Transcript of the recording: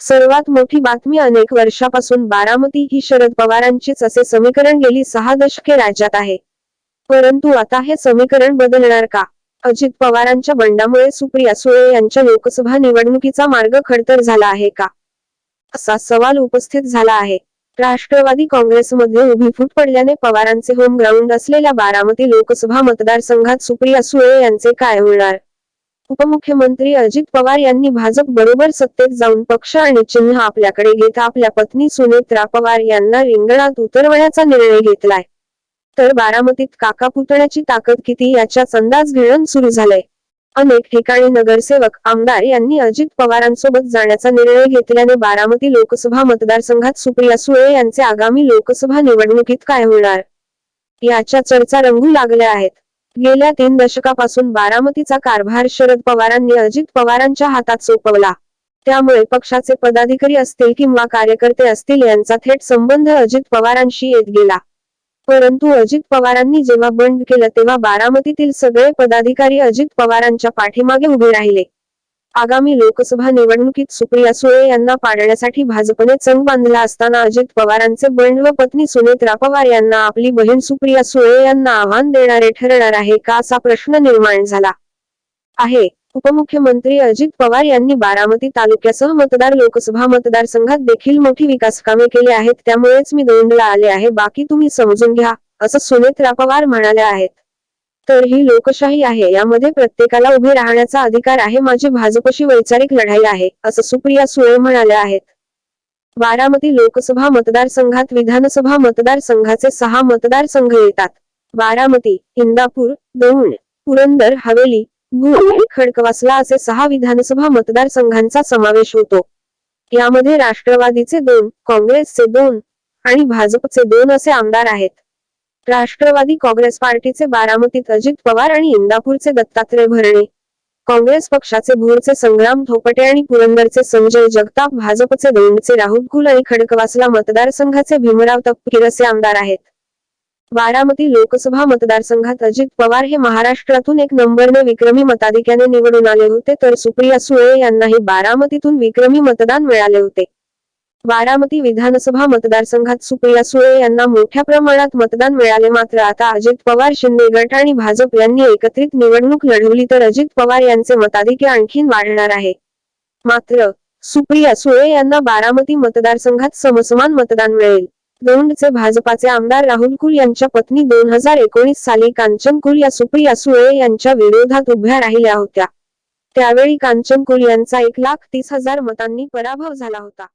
सर्वात मोठी बातमी अनेक वर्षापासून बारामती ही शरद पवारांचीच असे समीकरण गेली सहा दशके राज्यात आहे. परंतु आता हे समीकरण बदलणार का? अजित पवारांच्या बंडामुळे सुप्रिया सुळे यांच्या लोकसभा निवडणुकीचा मार्ग खडतर झाला आहे का? असा सवाल उपस्थित झाला आहे. राष्ट्रवादी काँग्रेसमध्ये उभी फूट पडल्याने पवारांचे होम ग्राउंड असलेल्या बारामती लोकसभा मतदारसंघात सुप्रिया सुळे यांचे काय होणार? उपमुख्यमंत्री अजित पवार यांनी भाजप बरोबर सत्तेत जाऊन पक्ष आणि चिन्ह आपल्याकडे घेत आपल्या पत्नी सुनेत्रा पवार यांना रिंगणात उतरवण्याचा निर्णय घेतलाय. तर बारामतीत काका पुतण्याची ताकद किती याच्या अंदाज घेणं सुरू झालंय. अनेक ठिकाणी नगरसेवक आमदार यांनी अजित पवारांसोबत जाण्याचा निर्णय घेतल्याने बारामती लोकसभा मतदारसंघात सुप्रिया सुळे यांचे आगामी लोकसभा निवडणुकीत काय होणार? याच्या चर्चा रंगू लागल्या आहेत. गेल्या तीन दशकापासून बारामतीचा कारभार शरद पवारांनी अजित पवारांच्या हातात सोपवला. त्यामुळे पक्षाचे पदाधिकारी असतील किंवा कार्यकर्ते असतील यांचा थेट संबंध अजित पवारांशी येत गेला. परंतु अजित पवारांनी जेव्हा बंड केलं तेव्हा बारामतीतील सगळे पदाधिकारी अजित पवारांच्या पाठीमागे उभे राहिले. आगामी लोकसभा निवडणुकीत सुप्रिया सुळे यांना पाडण्यासाठी भाजपने चंग बांधला असताना अजित पवारांचे बंड व पत्नी सुनेत्रा पवार यांना आपली बहीण सुप्रिया सुळे यांना आव्हान देणारे ठरणार आहे का असा प्रश्न निर्माण झाला आहे. उपमुख्यमंत्री अजित पवार यांनी बारामती तालुक्यासह मतदार लोकसभा मतदारसंघात देखील मोठी विकास कामे केली आहेत. त्यामुळेच मी दोंडला आले आहे. बाकी तुम्ही समजून घ्या असं सुनेत्रा पवार म्हणाल्या आहेत. तर ही लोकशाही आहे. यामध्ये प्रत्येकाला उभे राहण्याचा अधिकार आहे. माझी भाजपशी वैचारिक लढाई आहे असं सुप्रिया सुळे म्हणाल्या आहेत. बारामती लोकसभा मतदारसंघात विधानसभा मतदारसंघाचे सहा मतदारसंघ येतात. बारामती इंदापूर दौंड पुरंदर हवेली भूम खडकवासला असे सहा विधानसभा मतदारसंघांचा समावेश होतो. यामध्ये राष्ट्रवादीचे दोन काँग्रेसचे दोन आणि भाजपचे दोन असे आमदार आहेत. राष्ट्रवादी काँग्रेस पार्टीचे बारामतीत अजित पवार आणि इंदापूरचे दत्तात्रय भरणे. काँग्रेस पक्षाचे भोरचे संग्राम थोपटे आणि पुरंदरचे संजय जगताप भाजपचे दोंडचे राहुल कुल आणि खडकवासला मतदारसंघाचे भीमराव तपकीर असे आमदार आहेत. बारामती लोकसभा मतदारसंघात अजित पवार हे महाराष्ट्रातून एक नंबरने विक्रमी मताधिक्याने निवडून आले होते तर सुप्रिया सुळे यांनाही बारामतीतून विक्रमी मतदान मिळाले होते. बारामती विधानसभा मतदारसंघात सुप्रिया सुळे यांना मोठ्या प्रमाणात मतदान मिळाले. मात्र आता अजित पवार शिंदे गट आणि भाजप यांनी एकत्रित निवडणूक लढवली तर अजित पवार यांचे मताधिक्य आणखीन वाढणार आहे. मात्र सुप्रिया सुळे यांना बारामती मतदारसंघात समसमान मतदान मिळेल. दौंडचे भाजपाचे आमदार राहुल कुल यांच्या पत्नी दोन हजार एकोणीस साली कांचन कुल या सुप्रिया सुळे यांच्या विरोधात उभ्या राहिल्या होत्या. त्यावेळी कांचन कुल यांचा एक लाख तीस हजार मतांनी पराभव झाला होता.